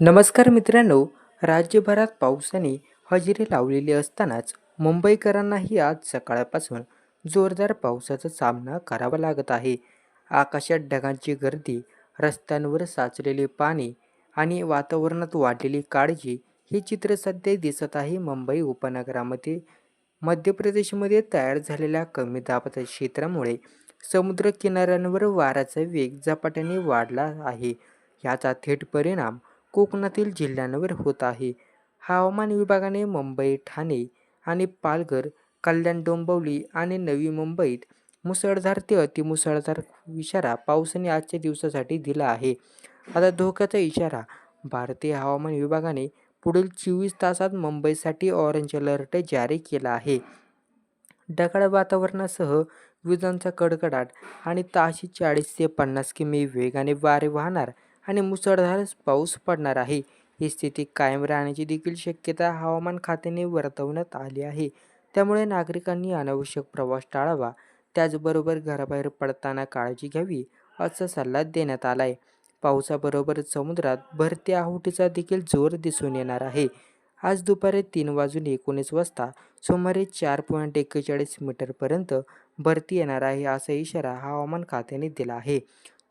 नमस्कार मित्रांनो राज्यभरात पावसाने हजेरी लावलेली असतानाच मुंबईकरांनाही आज सकाळपासून जोरदार पावसाचा सामना करावा लागत आहे. आकाशात ढगांची गर्दी रस्त्यांवर साचलेले पाणी आणि वातावरणात वाढलेली काळजी हे चित्र सध्या दिसत आहे. मुंबई उपनगरामध्ये मध्य प्रदेशमध्ये तयार झालेल्या कमी दाबाच्या क्षेत्रामुळे समुद्र किनाऱ्यांवर वाऱ्याचा वेग झपाट्याने वाढला आहे. याचा थेट परिणाम कोकणातील जिल्ह्यांवर होत आहे. हवामान विभागाने मुंबई ठाणे आणि पालघर कल्याण डोंबवली आणि नवी मुंबईत मुसळधार ते अतिमुसळधार इशारा पावसाने आजच्या दिवसासाठी दिला आहे. आता धोक्याचा इशारा भारतीय हवामान विभागाने पुढील चोवीस तासात मुंबईसाठी ऑरेंज अलर्ट जारी केला आहे. ढगाळ वातावरणासह विजांचा कडकडाट आणि ताशी चाळीस ते पन्नास किमी वेगाने वारे वाहणार आणि मुसळधार पाऊस पडणार आहे. ही स्थिती कायम राहण्याची देखील शक्यता हवामान खात्याने वर्तवण्यात आली आहे. त्यामुळे नागरिकांनी अनावश्यक प्रवास टाळावा. त्याचबरोबर घराबाहेर पडताना काळजी घ्यावी असा सल्ला देण्यात आला आहे पावसाबरोबर समुद्रात भरती आहुटीचा देखील जोर दिसून येणार आहे. आज दुपारी तीन वाजून एकोणीस वाजता सुमारे चार पॉईंट एक्केचाळीस मीटरपर्यंत भरती येणार आहे असा इशारा हवामान खात्याने दिला आहे.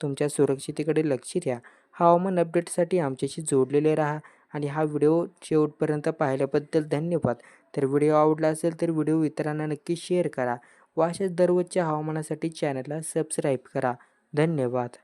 तुमच्या सुरक्षितेकडे लक्ष द्या. हवामान अपडेटसाठी आमच्याशी जोडलेले राहा आणि हा व्हिडिओ शेवटपर्यंत पाहिल्याबद्दल धन्यवाद. तर व्हिडिओ आवडला असेल तर व्हिडिओ इतरांना नक्की शेअर करा व अशाच दररोजच्या हवामानासाठी चॅनलला सबस्क्राईब करा. धन्यवाद.